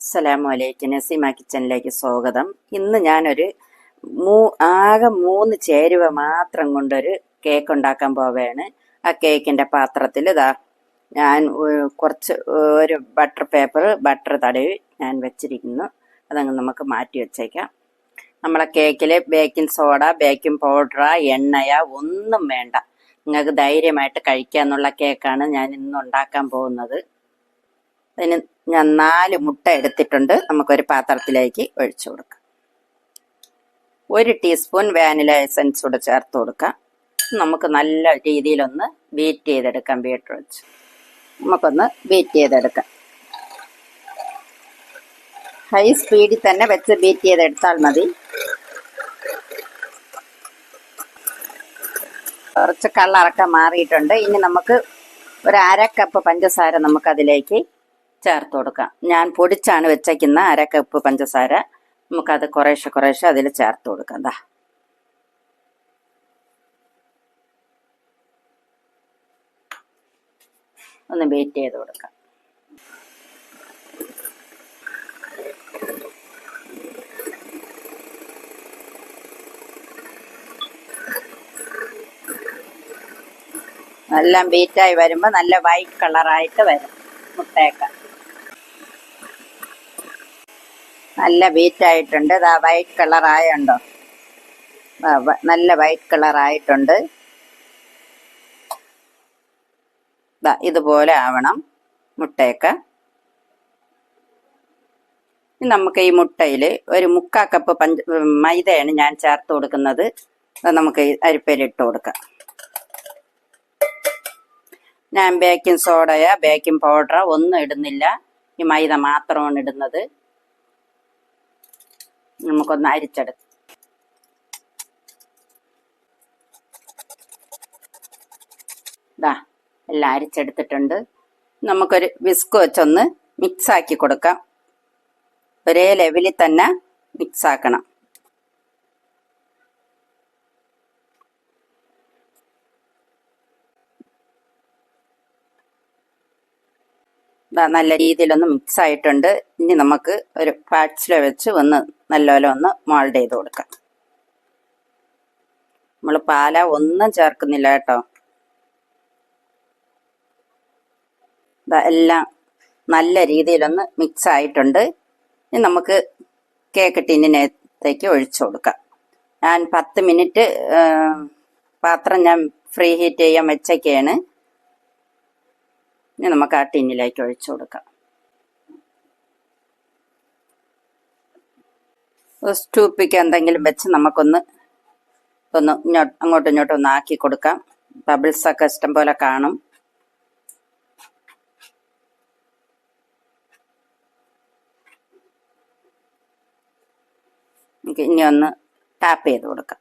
അസ്സലാമു അലൈക്കും. നസീമ കിച്ചണിലേക്ക് സ്വാഗതം. ഇന്ന് ഞാനൊരു മൂ ആകെ മൂന്ന് ചേരുവ മാത്രം കൊണ്ടൊരു കേക്ക് ഉണ്ടാക്കാൻ പോവുകയാണ് ആ കേക്കിന്റെ പാത്രത്തിൽ ഇതാ ഞാൻ കുറച്ച് ഒരു ബട്ടർ പേപ്പർ ബട്ടർ തടവി ഞാൻ വെച്ചിരിക്കുന്നു. അതങ്ങ് നമുക്ക് മാറ്റി വെച്ചേക്കാം. നമ്മളെ കേക്കിൽ ബേക്കിംഗ് സോഡ ബേക്കിംഗ് പൗഡർ എണ്ണയ ഒന്നും വേണ്ട. നിങ്ങൾക്ക് ധൈര്യമായിട്ട് കഴിക്കാന്നുള്ള കേക്കാണ് ഞാൻ ഇന്ന് ഉണ്ടാക്കാൻ പോകുന്നത്. അതിന് ഞാൻ നാല് മുട്ട എടുത്തിട്ടുണ്ട്. നമുക്കൊരു പാത്രത്തിലേക്ക് ഒഴിച്ചു കൊടുക്കാം. ഒരു ടീസ്പൂൺ വാനില എസൻസ് കൂടെ ചേർത്ത് കൊടുക്കാം. നമുക്ക് നല്ല രീതിയിലൊന്ന് ബീറ്റ് ചെയ്തെടുക്കാം ബീറ്റർ വെച്ച്. നമുക്കൊന്ന് ബീറ്റ് ചെയ്തെടുക്കാം. ഹൈ സ്പീഡിൽ തന്നെ വെച്ച് ബീറ്റ് ചെയ്തെടുത്താൽ മതി. കുറച്ച് കളറൊക്കെ മാറിയിട്ടുണ്ട്. ഇനി നമുക്ക് ഒരു അര കപ്പ് പഞ്ചസാര നമുക്ക് അതിലേക്ക് ചേർത്ത് കൊടുക്കാം. ഞാൻ പൊടിച്ചാണ് വെച്ചേക്കുന്ന അര കപ്പ് പഞ്ചസാര. നമുക്കത് കുറേശ്ശെ കുറേശ്ശെ അതിൽ ചേർത്ത് കൊടുക്കാം. ദാ. ഒന്ന് ബേറ്റ് ചെയ്ത് കൊടുക്കാം. എല്ലാം ബീറ്റായി വരുമ്പോൾ നല്ല വൈറ്റ് കളറായിട്ട് വരും. മുട്ടയൊക്കെ. നല്ല ബീറ്റായിട്ടുണ്ട് ഇതാ വൈറ്റ് കളറായുണ്ടോ ആയുണ്ടോ? നല്ല വൈറ്റ് കളറായിട്ടുണ്ട് ആയിട്ടുണ്ട്. ഇതുപോലെ ആവണം മുട്ടയൊക്കെ. നമുക്ക് ഈ മുട്ടയിൽ ഒരു മുക്കാ കപ്പ് പഞ്ച മൈദയാണ് ഞാൻ ചേർത്ത് കൊടുക്കുന്നത്. നമുക്ക് ഈ അരിപ്പയിലിട്ട് കൊടുക്കാം. ഞാൻ ബേക്കിംഗ് സോഡയോ ബേക്കിംഗ് പൗഡറോ ഒന്നും ഇടുന്നില്ല. ഈ മൈദ മാത്രമാണ് ഇടുന്നത്. നമുക്കൊന്ന് അരിച്ചെടുക്കാം. ദാ എല്ലാം അരിച്ചെടുത്തിട്ടുണ്ട്. നമുക്കൊരു വിസ്ക് വെച്ചൊന്ന് മിക്സ് ആക്കി കൊടുക്കാം. ഒരേ ലെവലിൽ തന്നെ മിക്സ് നല്ല രീതിയിലൊന്ന് മിക്സ് ആയിട്ടുണ്ട് ഇനി നമുക്ക് ഒരു പാറ്റ്സിൽ വെച്ച് ഒന്ന് നല്ലപോലെ ഒന്ന് മോൾഡ് ചെയ്ത് കൊടുക്കാം. നമ്മൾ പാല ഒന്നും ചേർക്കുന്നില്ല കേട്ടോ. എല്ലാം നല്ല രീതിയിലൊന്ന് മിക്സ് ആയിട്ടുണ്ട് ഇനി നമുക്ക് കേക്ക് ടിന്നിനകത്തേക്ക് ഒഴിച്ചു കൊടുക്കാം. ഞാൻ പത്ത് മിനിറ്റ് പാത്രം ഞാൻ ഫ്രീ ഹീറ്റ് ചെയ്യാൻ വെച്ചൊക്കെയാണ് ഇനി നമുക്ക് ആ ടിന്നിലേക്ക് ഒഴിച്ചു കൊടുക്കാം. സ്റ്റൂപ്പിക്ക് എന്തെങ്കിലും വെച്ച് നമുക്കൊന്ന് ഒന്ന് ഇങ്ങോട്ട് അങ്ങോട്ടും ഇങ്ങോട്ടും ഒന്ന് ആക്കി കൊടുക്കാം. ബബിൾസ് ഒക്കെ ഇഷ്ടം പോലെ കാണും. ഇനി ഒന്ന് ടാപ്പ് ചെയ്ത് കൊടുക്കാം.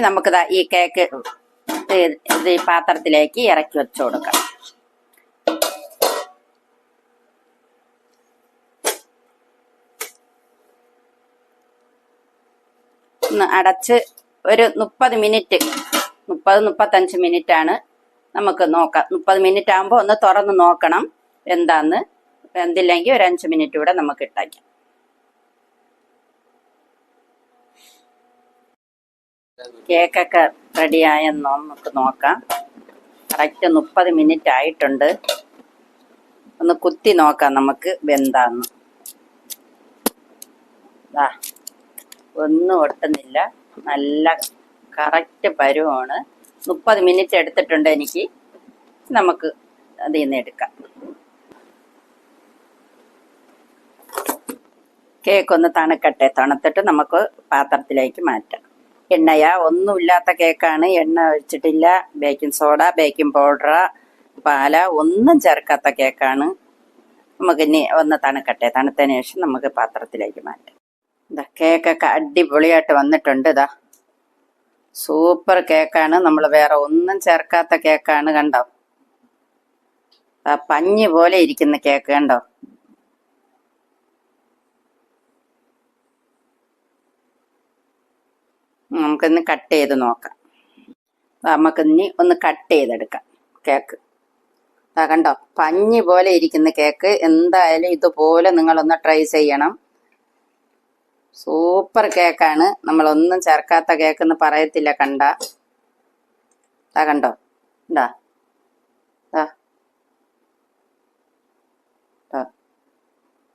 ഇനി നമുക്ക് ഈ കേക്ക് ഇത് പാത്രത്തിലേക്ക് ഇറക്കി വെച്ചു കൊടുക്കാം. ഒന്ന് അടച്ച് ഒരു മുപ്പത് മിനിറ്റ് മുപ്പത് മുപ്പത്തഞ്ച് മിനിറ്റ് ആണ് നമുക്ക് നോക്കാം. മുപ്പത് മിനിറ്റ് ആകുമ്പോൾ ഒന്ന് തുറന്ന് നോക്കണം. എന്താന്ന്? എന്തില്ലെങ്കിൽ ഒരു അഞ്ച് മിനിറ്റ് കൂടെ നമുക്ക് ഇട്ടേക്കാം. കേക്കൊക്കെ റെഡിയായെന്ന് നമുക്ക് നോക്കാം. കറക്റ്റ് മുപ്പത് മിനിറ്റ് ആയിട്ടുണ്ട്. ഒന്ന് കുത്തി നോക്കാം നമുക്ക് വെന്താന്ന് ദാ ഒന്നും ഒട്ടുന്നില്ല. നല്ല കറക്റ്റ് പരുവാണ്. മുപ്പത് മിനിറ്റ് എടുത്തിട്ടുണ്ട് എനിക്ക്. നമുക്ക് അതിൽ നിന്ന് എടുക്കാം. കേക്ക് ഒന്ന് തണുക്കട്ടെ. തണുത്തിട്ട് നമുക്ക് പാത്രത്തിലേക്ക് മാറ്റാം. എണ്ണയ. ഒന്നുമില്ലാത്ത കേക്കാണ്. എണ്ണ ഒഴിച്ചിട്ടില്ല. ബേക്കിംഗ് സോഡ ബേക്കിംഗ് പൗഡർ പാല. ഒന്നും ചേർക്കാത്ത കേക്കാണ്. നമുക്ക് ഇനി ഒന്ന് തണുക്കട്ടെ. തണുത്തതിന് ശേഷം നമുക്ക് പാത്രത്തിലേക്ക് മാറ്റാം. ഇതാ കേക്കൊക്കെ അടിപൊളിയായിട്ട് വന്നിട്ടുണ്ട്. ഇതാ സൂപ്പർ കേക്കാണ്. നമ്മൾ വേറെ ഒന്നും ചേർക്കാത്ത കേക്കാണ് കണ്ടോ? പഞ്ഞി പോലെ ഇരിക്കുന്ന കേക്ക് കണ്ടോ? നമുക്കിന്ന് കട്ട് ചെയ്ത് നോക്കാം. നമുക്കിനി ഒന്ന് കട്ട് ചെയ്തെടുക്കാം. കേക്ക്. ദാ കണ്ടോ? പഞ്ഞി പോലെ ഇരിക്കുന്ന കേക്ക്. എന്തായാലും ഇതുപോലെ നിങ്ങളൊന്ന് ട്രൈ ചെയ്യണം. സൂപ്പർ കേക്കാണ്. നമ്മളൊന്നും ചേർക്കാത്ത കേക്ക് എന്ന് പറയത്തില്ല കണ്ട. ദാ കണ്ടോ? ദാ.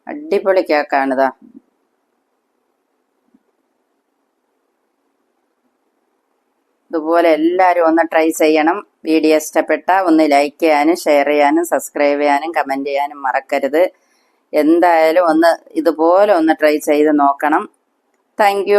അടിപൊളി കേക്കാണിതാ ഇതുപോലെ എല്ലാവരും ഒന്ന് ട്രൈ ചെയ്യണം. വീഡിയോ ഇഷ്ടപ്പെട്ട ഒന്ന് ലൈക്ക് ചെയ്യാനും ഷെയർ ചെയ്യാനും സബ്സ്ക്രൈബ് ചെയ്യാനും കമന്റ് ചെയ്യാനും മറക്കരുത്. എന്തായാലും ഒന്ന് ഇതുപോലെ ഒന്ന് ട്രൈ ചെയ്ത് നോക്കണം. താങ്ക്